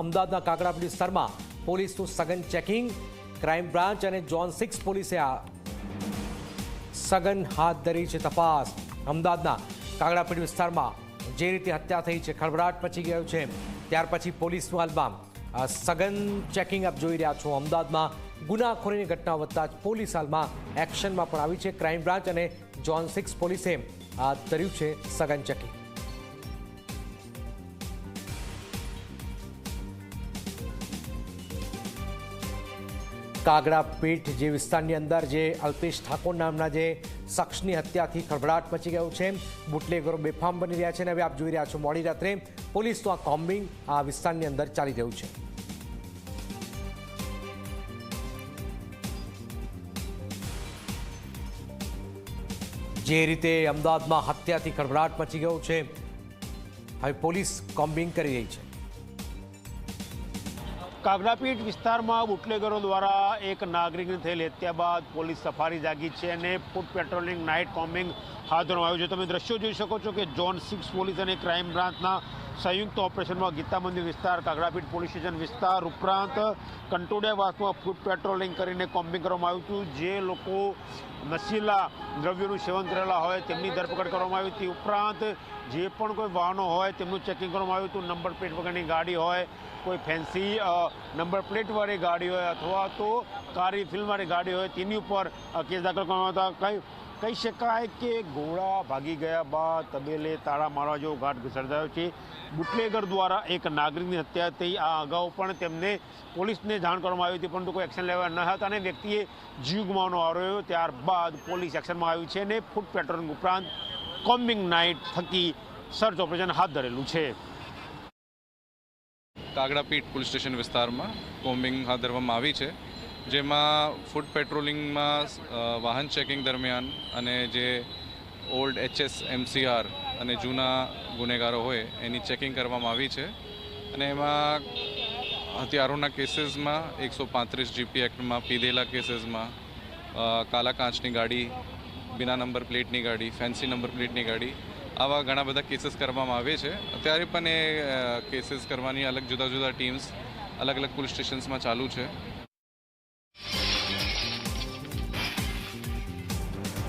અમદાવાદના કાકડા વિસ્તારમાં પોલીસનું સઘન ચેકિંગ, ક્રાઇમ બ્રાન્ચ અને જોન સિક્સ પોલીસે આ સઘન હાથ ધરી છે તપાસ. અમદાવાદના કાગડાપીડ વિસ્તારમાં જે રીતે હત્યા થઈ છે, ખળભળાટ મચી ગયો છે, ત્યાર પછી પોલીસનું હાલમાં સઘન ચેકિંગ આપ જોઈ રહ્યા છો. અમદાવાદમાં ગુનાખોરીની ઘટના વધતા જ પોલીસ હાલમાં એક્શનમાં પણ આવી છે. ક્રાઇમ બ્રાન્ચ અને જોન સિક્સ પોલીસે આ ધર્યું છે સઘન ચેકિંગ. કાગડા પીઠ જે વિસ્તારની અંદર જે અલ્પેશ ઠાકોર નામના જે શખ્સની હત્યાથી ખળભળાટ મચી ગયો છે. બુટલેગરો બેફામ બની રહ્યા છે અને હવે આપ જોઈ રહ્યા છો મોડી રાત્રે પોલીસનું આ કોમ્બિંગ આ વિસ્તારની અંદર ચાલી રહ્યું છે. જે રીતે અમદાવાદમાં હત્યાથી ખળભળાટ મચી ગયો છે. હવે પોલીસ કોમ્બિંગ કરી રહી છે. કાગડાપીઠ વિસ્તારમાં બુટલેગરો દ્વારા એક નાગરિકની થયેલી હત્યા બાદ પોલીસ સફારી જાગી છે અને ફૂટ પેટ્રોલિંગ, નાઇટ કોમ્બિંગ હાથ ધરવામાં આવ્યું છે. તમે દ્રશ્યો જોઈ શકો છો કે જોન સિક્સ પોલીસ અને ક્રાઇમ બ્રાન્ચના સંયુક્ત ઓપરેશનમાં ગીતા મંદિર વિસ્તાર, કાગડાપીઠ પોલીસ સ્ટેશન વિસ્તાર ઉપરાંત કંટોડિયાવાસમાં ફૂટ પેટ્રોલિંગ કરીને કોમ્બિંગ કરવામાં આવ્યું હતું. જે લોકો નશીલા દ્રવ્યોનું સેવન કરેલા હોય તેમની ધરપકડ કરવામાં આવી હતી. ઉપરાંત જે પણ કોઈ વાહનો હોય તેમનું ચેકિંગ કરવામાં આવ્યું હતું. નંબર પ્લેટ વગરની ગાડી હોય, કોઈ ફેન્સી નંબર પ્લેટવાળી ગાડી હોય અથવા તો કારી ફિલ્મવાળી ગાડી હોય, તેની ઉપર કેસ દાખલ કરવામાં હતા કંઈ, કહી શકાય કે ઘોડા ભાગી ગયા બાદ તબેલે તાળા મારવા જેવો ઘાટ સર્જાયો છે. બુટલેગર દ્વારા એક નાગરિકની હત્યા થઈ. આ અગાઉ પણ તેમને પોલીસને જાણ કરવામાં આવી હતી, પરંતુ કોઈ એક્શન લેવા ન હતા અને વ્યક્તિએ જીવ ગુમાવવાનો આવ્યો ત્યારબાદ પોલીસ એક્શનમાં આવ્યું છે અને ફૂટ પેટ્રોલિંગ ઉપરાંત કોમ્બિંગ નાઇટ થકી સર્ચ ઓપરેશન હાથ ધરેલું છે. કાગડાપીઠ પોલીસ સ્ટેશન વિસ્તારમાં કોમ્બિંગ હાથ ધરવામાં આવી છે, જેમાં ફૂડ પેટ્રોલિંગમાં વાહન ચેકિંગ દરમિયાન અને જે ઓલ્ડ એચએસ એમસીઆર અને જૂના ગુનેગારો હોય એની ચેકિંગ કરવામાં આવી છે. અને એમાં હથિયારોના કેસીસમાં એકસો પાંત્રીસ જીપી એક્ટમાં પીધેલા કેસીસમાં કાલા કાચની ગાડી, બિના નંબર પ્લેટની ગાડી, ફેન્સી નંબર પ્લેટની ગાડી આવા ઘણા બધા કેસીસ કરવામાં આવે છે. અત્યારે પણ એ કેસીસ કરવાની અલગ જુદા જુદા ટીમ્સ અલગ અલગ પોલીસ સ્ટેશન્સમાં ચાલુ છે.